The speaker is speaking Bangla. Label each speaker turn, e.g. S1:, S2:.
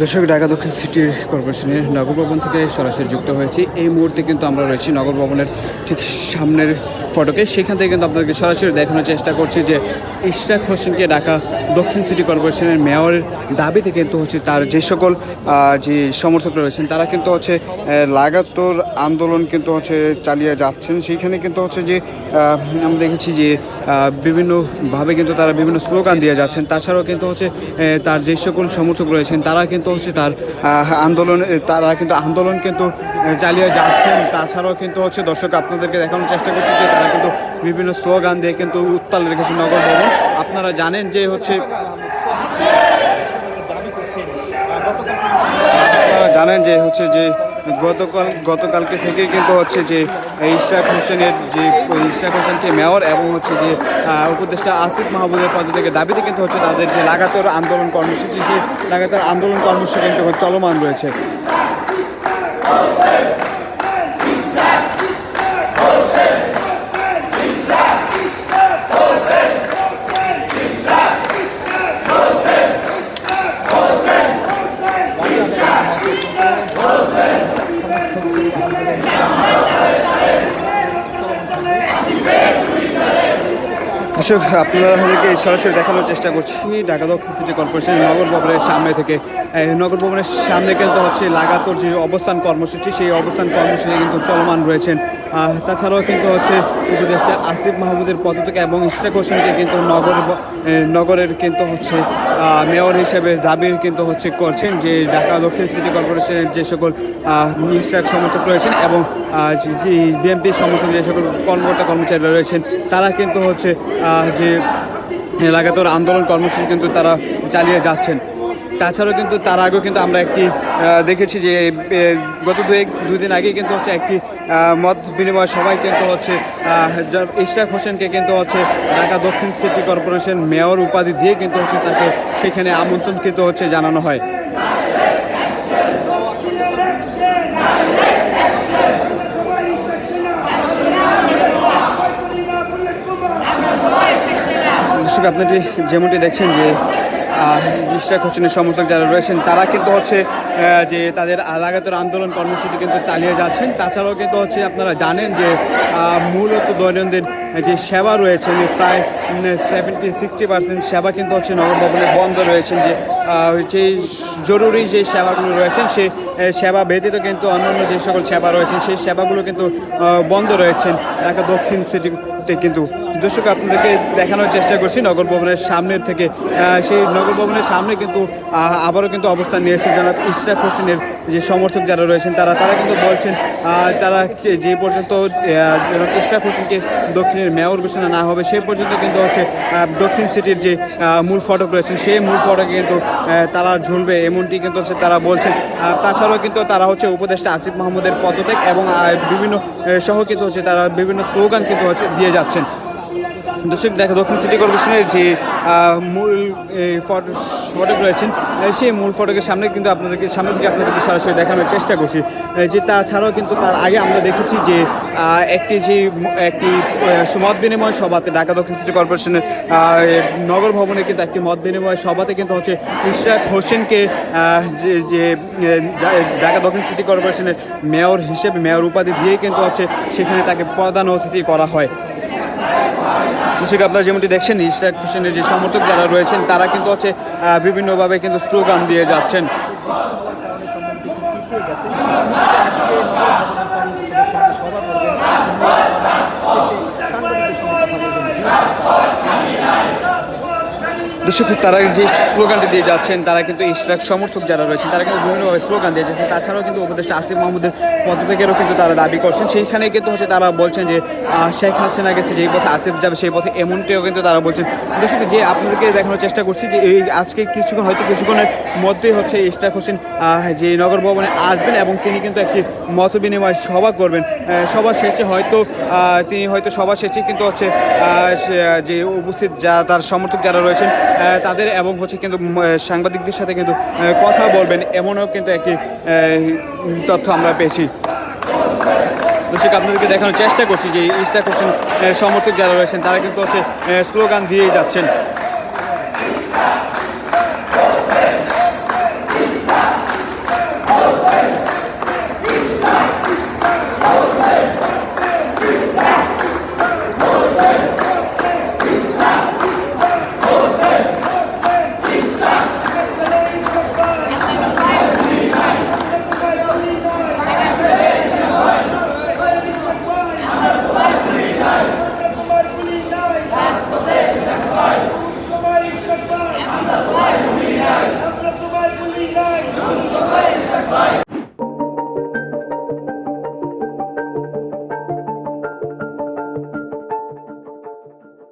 S1: দর্শক, ঢাকা দক্ষিণ সিটি কর্পোরেশনের নগর ভবন থেকে সরাসরি যুক্ত হয়েছি। এই মুহূর্তে কিন্তু আমরা রয়েছি নগর ভবনের ঠিক সামনের ফটকে। সেখান থেকে কিন্তু আপনাদেরকে সরাসরি দেখানোর চেষ্টা করছি যে ইশরাক হোসেনকে ঢাকা দক্ষিণ সিটি কর্পোরেশনের মেয়রের দাবিতে কিন্তু হচ্ছে তার যে সকল যে সমর্থক রয়েছেন, তারা কিন্তু হচ্ছে লাগাতার আন্দোলন কিন্তু হচ্ছে চালিয়ে যাচ্ছেন। সেইখানে কিন্তু হচ্ছে যে আমরা দেখেছি যে বিভিন্নভাবে কিন্তু তারা বিভিন্ন স্লোগান দিয়ে যাচ্ছেন। তাছাড়াও কিন্তু হচ্ছে তার যে সকল সমর্থক রয়েছেন, তারা কিন্তু হচ্ছে তার আন্দোলন তারা কিন্তু আন্দোলন কিন্তু চালিয়ে যাচ্ছেন। তাছাড়াও কিন্তু হচ্ছে দর্শক আপনাদেরকে দেখানোর চেষ্টা করছি যে তারা কিন্তু বিভিন্ন স্লোগান দিয়ে কিন্তু উত্তাল রেখেছে নগর ভবন। আপনারা জানেন যে হচ্ছে জানেন যে হচ্ছে যে গতকাল গতকালকে থেকে কিন্তু হচ্ছে যে ইশরাক হোসেনের যে ইশরাক হোসেনকে মেয়র এবং হচ্ছে যে উপদেষ্টা আসিফ মাহবুবের পদ থেকে দাবিতে কিন্তু হচ্ছে তাদের যে লাগাতার আন্দোলন কর্মসূচি, সেই লাগাতার আন্দোলন কর্মসূচি কিন্তু চলমান রয়েছে। দর্শক, আপনারা আমাদেরকে সরাসরি দেখানোর চেষ্টা করছি। ঢাকা দক্ষিণ সিটি কর্পোরেশনের নগর ভবনের সামনে থেকে। নগর ভবনের সামনে কিন্তু হচ্ছে লাগাতার যে অবস্থান কর্মসূচি, সেই অবস্থান কর্মসূচি কিন্তু চলমান রয়েছেন তাছাড়াও কিন্তু হচ্ছে উপদেষ্টা আসিফ মাহমুদের পদ থেকে এবং ইশরাক হোসেনকে কিন্তু নগর নগরের কিন্তু হচ্ছে মেয়র হিসেবে দাবি কিন্তু হচ্ছে করছেন যে ঢাকা দক্ষিণ সিটি কর্পোরেশনের যে সকল আহ, ইশরাক সমর্থক রয়েছেন এবং বিএনপি সমর্থক যে সকল কর্মকর্তা কর্মচারীরা রয়েছেন তারা কিন্তু হচ্ছে যে লাগাতার আন্দোলন কর্মসূচি কিন্তু তারা চালিয়ে যাচ্ছেন। তাছাড়াও কিন্তু তার আগেও কিন্তু আমরা একটি দেখেছি যে গত দু এক, দুই দিন আগে কিন্তু হচ্ছে একটি মত বিনিময় সবাই কিন্তু হচ্ছে ইশরাক হোসেনকে কিন্তু হচ্ছে ঢাকা দক্ষিণ সিটি কর্পোরেশন মেয়র উপাধি দিয়ে কিন্তু হচ্ছে তাকে সেখানে আমন্ত্রণ কিন্তু হচ্ছে জানানো হয়। আপনাটি যেমনটি দেখছেন যে ইশরাক হোসেনের সমর্থক যারা রয়েছেন, তারা কিন্তু হচ্ছে যে তাদের লাগাতার আন্দোলন কর্মসূচি কিন্তু চালিয়ে যাচ্ছেন। তাছাড়াও কিন্তু হচ্ছে আপনারা জানেন যে মূলত দৈনন্দিন যে সেবা রয়েছে মানে প্রায় সেভেন্টি সিক্সটি পার্সেন্ট সেবা কিন্তু হচ্ছে নগর ভবনে বন্ধ রয়েছেন যে যে জরুরি যে সেবাগুলো রয়েছেন সেই সেবা ব্যতীত কিন্তু অন্যান্য যে সকল সেবা রয়েছেন সেই সেবাগুলো কিন্তু বন্ধ রয়েছেন ঢাকা দক্ষিণ সিটিতে কিন্তু। দর্শক, আপনাদেরকে দেখানোর চেষ্টা করছি নগর ভবনের সামনের থেকে। সেই নগর ভবনের সামনে কিন্তু আবারও কিন্তু অবস্থান নিয়েছে জনাব ইশরাক হোসেনের যে সমর্থক যারা রয়েছেন, তারা তারা কিন্তু বলছেন তারা যে পর্যন্ত জনাব হোসেনকে দক্ষিণের মেয়র ঘোষণা না হবে, সে পর্যন্ত কিন্তু হচ্ছে দক্ষিণ সিটির যে মূল ফটক রয়েছেন সেই মূল ফটকে কিন্তু তারা ঝুলবে, এমনটি কিন্তু হচ্ছে তারা বলছেন। তাছাড়াও কিন্তু তারা হচ্ছে উপদেষ্টা আসিফ মাহমুদের পদত্যাগ এবং বিভিন্ন সহ কিন্তু হচ্ছে তারা বিভিন্ন স্লোগান কিন্তু হচ্ছে দিয়ে যাচ্ছেন। দর্শক, দেখা, দক্ষিণ সিটি কর্পোরেশনের যে মূল ফটো, ফটক রয়েছেন সেই মূল ফটকের সামনে কিন্তু আপনাদেরকে, সামনে থেকে আপনাদেরকে সরাসরি দেখানোর চেষ্টা করছি। যে তাছাড়াও কিন্তু তার আগে আমরা দেখেছি যে একটি যে, একটি মত বিনিময় সভাতে ঢাকা দক্ষিণ সিটি কর্পোরেশনের নগর ভবনে কিন্তু একটি মত বিনিময় সভাতে কিন্তু হচ্ছে ইশরাক হোসেনকে যে ঢাকা দক্ষিণ সিটি কর্পোরেশনের মেয়র হিসেবে, মেয়র উপাধি দিয়ে কিন্তু হচ্ছে সেখানে তাকে প্রধান অতিথি করা হয়। দর্শক, আপনারা যেমনটি দেখছেন ইশরাক হোসেনের যে সমর্থক যারা রয়েছেন, তারা কিন্তু হচ্ছে বিভিন্নভাবে কিন্তু স্লোগান দিয়ে যাচ্ছেন
S2: পিছিয়ে গেছে আজকে নগর ভবনের সভা করবেন এসে সাংবাদিকদের সঙ্গে কথা বলবেন
S1: দর্শক তারা যে স্লোগানটি দিয়ে যাচ্ছেন, তারা কিন্তু ইশরাক সমর্থক যারা রয়েছেন, তারা কিন্তু বিভিন্নভাবে স্লোগান দিয়ে যাচ্ছেন। তাছাড়াও কিন্তু উপদেষ্টা আসিফ মাহমুদের পদত্যাগেরও কিন্তু তারা দাবি করছেন। সেইখানে কিন্তু হচ্ছে তারা বলছেন যে শেখ হাসিনা গেছে, যেই পথে আসিফ যাবে সেই পথে এমনটিও কিন্তু তারা বলছেন। দর্শক, যে আপনাদেরকে দেখানোর চেষ্টা করছি যে, এই আজকে কিছুক্ষণ, হয়তো কিছুক্ষণের মধ্যেই হচ্ছে ইশরাক হোসেন যে নগর ভবনে আসবেন এবং তিনি কিন্তু একটি মত বিনিময় সভা করবেন। সভা শেষে হয়তো তিনি হয়তো সভা শেষে কিন্তু হচ্ছে যে উপস্থিত যা, তার সমর্থক যারা রয়েছেন তাদের এবং হচ্ছে কিন্তু সাংবাদিকদের সাথে কিন্তু কথা বলবেন এমনও কিন্তু একটি তথ্য আমরা পেয়েছি। দর্শক, আপনাদেরকে দেখানোর চেষ্টা করছি যে ইস্টা কোশ্চেন সমর্থক যারা রয়েছেন, তারা কিন্তু হচ্ছে স্লোগান দিয়েই যাচ্ছেন।